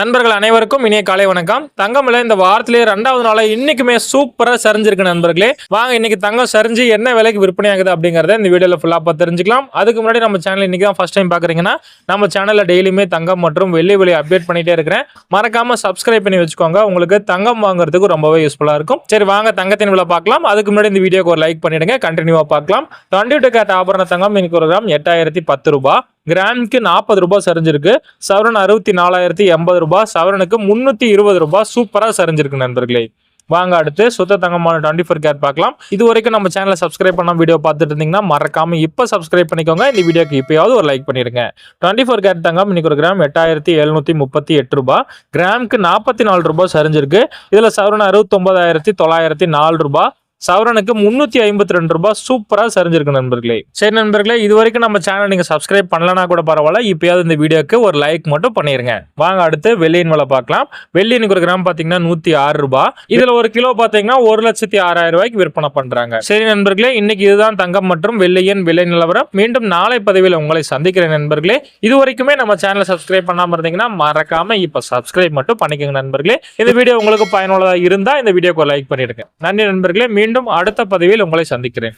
நண்பர்கள் அனைவருக்கும் இனிய காலை வணக்கம். தங்கமில் இந்த வாரத்திலே ரெண்டாவது நாளாக இன்னைக்குமே சூப்பராக சரிஞ்சிருக்கு நண்பர்களே. வாங்க இன்னைக்கு தங்கம் சரிஞ்சு என்ன விலைக்கு விற்பனை ஆகுது அப்படிங்கிறத இந்த வீடியோவில் ஃபுல்லாக பார்த்து தெரிஞ்சுக்கலாம். அதுக்கு முன்னாடி நம்ம சேனல் இன்னைக்கு தான் ஃபர்ஸ்ட் டைம் பார்க்குறீங்கன்னா நம்ம சேனலில் டெய்லியுமே தங்கம் மற்றும் வெள்ளி விலை அப்டேட் பண்ணிட்டே இருக்கிறேன். மறக்காமல் சப்ஸ்கிரைப் பண்ணி வச்சுக்கோங்க. உங்களுக்கு தங்கம் வாங்குறதுக்கு ரொம்பவே யூஸ்ஃபுல்லாக இருக்கும். சரி வாங்க தங்கத்தின் விலை பார்க்கலாம். அதுக்கு முன்னாடி இந்த வீடியோக்கு ஒரு லைக் பண்ணிடுங்க. கண்டினியூவாக பார்க்கலாம். டுவெண்ட்டி டூ கேட் ஆபரண தங்கம் இன்னைக்கு ஒரு கிராம் எட்டாயிரத்தி பத்து ரூபாய். கிராமுக்கு நாற்பது ரூபாய் சரிஞ்சிருக்கு. சவரன் அறுபத்தி நாலாயிரத்தி எண்பது ரூபாய். சவரனுக்கு முன்னூற்றி இருபது ரூபாய். சூப்பராக சரிஞ்சிருக்கு நண்பர்களே. வாங்க அடுத்து சுத்த தங்கமான டுவெண்ட்டி ஃபோர் கேர் பார்க்கலாம். இது வரைக்கும் நம்ம சேனலை சப்ஸ்கிரைப் பண்ண வீடியோ பார்த்துட்டு இருந்தீங்கன்னா மறக்காம இப்போ சப்ஸ்கிரைப் பண்ணிக்கோங்க. இந்த வீடியோக்கு இப்போயாவது ஒரு லைக் பண்ணிடுங்க. டுவெண்ட்டி ஃபோர் கேர் தங்கம் இன்னைக்கு ஒரு கிராம் எட்டாயிரத்தி எழுநூத்தி முப்பத்தி எட்டு ரூபாய். கிராமுக்கு நாற்பத்தி நாலு ரூபாய் சரிஞ்சிருக்கு. இதில் சவரன் அறுபத்தொன்பதாயிரத்தி தொள்ளாயிரத்தி நாலு ரூபாய். சவரனுக்கு முன்னூத்தி ஐம்பத்தி ரெண்டு ரூபாய் சூப்பரா சரிஞ்சிருக்கு நண்பர்களே. சரி நண்பர்களே இது வரைக்கும் நம்ம சேனல் நீங்க சப்ஸ்கிரைப் பண்ணலனா கூட பரவாயில்ல. இப்பயாவது இந்த வீடியோக்கு ஒரு லைக் மட்டும் பண்ணிருங்க. வாங்க அடுத்து வெள்ளியின் விலை பார்க்கலாம். வெள்ளி இன்னைக்கு ஒரு கிராம் பாத்தீங்கன்னா நூத்தி ஆறு ரூபாய். இதுல ஒரு கிலோ பாத்தீங்கன்னா ஒரு லட்சத்தி ஆறாயிரம் ரூபாய்க்கு விற்பனை பண்றாங்க. சரி நண்பர்களே இன்னைக்கு இதுதான் தங்கம் மற்றும் வெள்ளியின் விலை நிலவரம். மீண்டும் நாளை பதிவில் உங்களை சந்திக்கிறேன் நண்பர்களே. இது வரைக்குமே நம்ம சேனலை சப்ஸ்கிரைப் பண்ணாம இருந்தீங்கன்னா மறக்காம இப்ப சப்ஸ்கிரைப் மட்டும் பண்ணிக்கோங்க நண்பர்களே. இந்த வீடியோ உங்களுக்கு பயனுள்ளதா இருந்தா இந்த வீடியோக்கு லைக் பண்ணிடுங்க. நன்றி நண்பர்களே மீண்டும் மீண்டும் அடுத்த பதிவில் உங்களை சந்திக்கிறேன்.